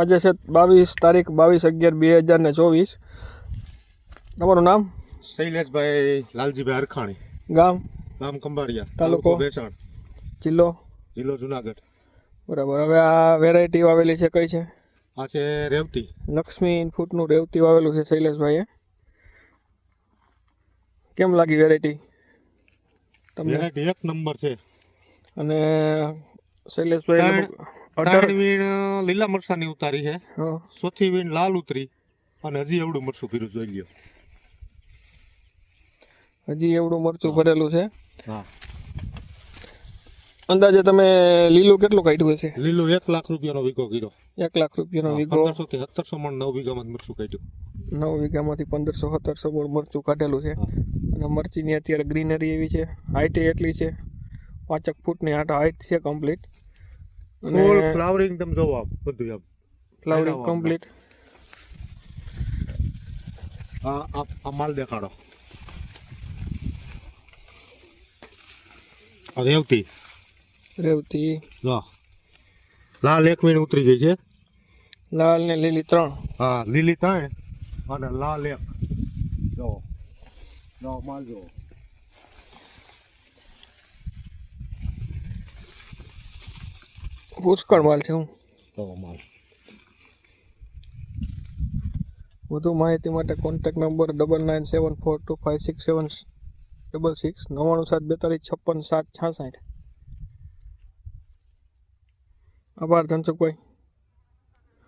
આજે છે બાવીસ તારીખ બાવીસ અગિયાર બે હજાર ને ચોવીસ. તમારું નામ? શૈલેષભાઈ લાલજીભાઈ અરખાણી ગામ? ગામ કંબારિયા તાલુકો? વેચાણ. જિલ્લો? જિલ્લો જુનાગઢ. બરાબર. હવે આ વેરાયટી વાવેલી છે કઈ છે? આ છે રેવતી. લક્ષ્મી ફૂટનું રેવતી વાવેલું છે શૈલેષભાઈએ. કેમ લાગી વેરાયટી તમને? એક નંબર છે. અને શૈલેષભાઈ અઢાર વીણ લીલા મરસાની ઉતારી છે. ચોથી વીણ લાલ ઉતરી અને હજી એવડું મરસું કર્યું જોઈ લ્યો. હજી એવડું મરચું ભરેલું છે. હા. અંદાજે તમે લીલું કેટલું કાઢ્યું હશે? લીલું એક લાખ રૂપિયાનો વીઘો કર્યો. એક લાખ રૂપિયાનો વીઘો. પંદરસો થી સત્તરસો મણ નવ વીઘામાં મરચું કાઢ્યું. નવ વીઘામાંથી પંદરસો સત્તરસો મણ મરચું કાઢેલું છે. અને મરચીની અત્યારે ગ્રીનરી એવી છે. હાઇટ એટલી છે. પાંચક ફૂટની આટ હાઇટ છે કમ્પ્લીટ ફૂલ ફ્લાવરિંગ તમે જોવો આમ બધું આમ ફ્લાવરિંગ કમ્પ્લીટ આ આ માલ દેખાડો. રેવતી. રેવતી. જો. લાલ એક મિનિટ ઉતરી ગઈ છે. લાલ ને લીલી ત્રણ. હા લીલી ત્રણ અને લાલ એક. જો. જો માલ જો. પુષ્કળ માલ છે હું. માલ. વધુ માહિતી માટે contact number double nine seven four two five six seven double six નવ્વાણું સાત બેતાલીસ છપ્પન સાત છાસઠ. આભાર ધનસુખભાઈ.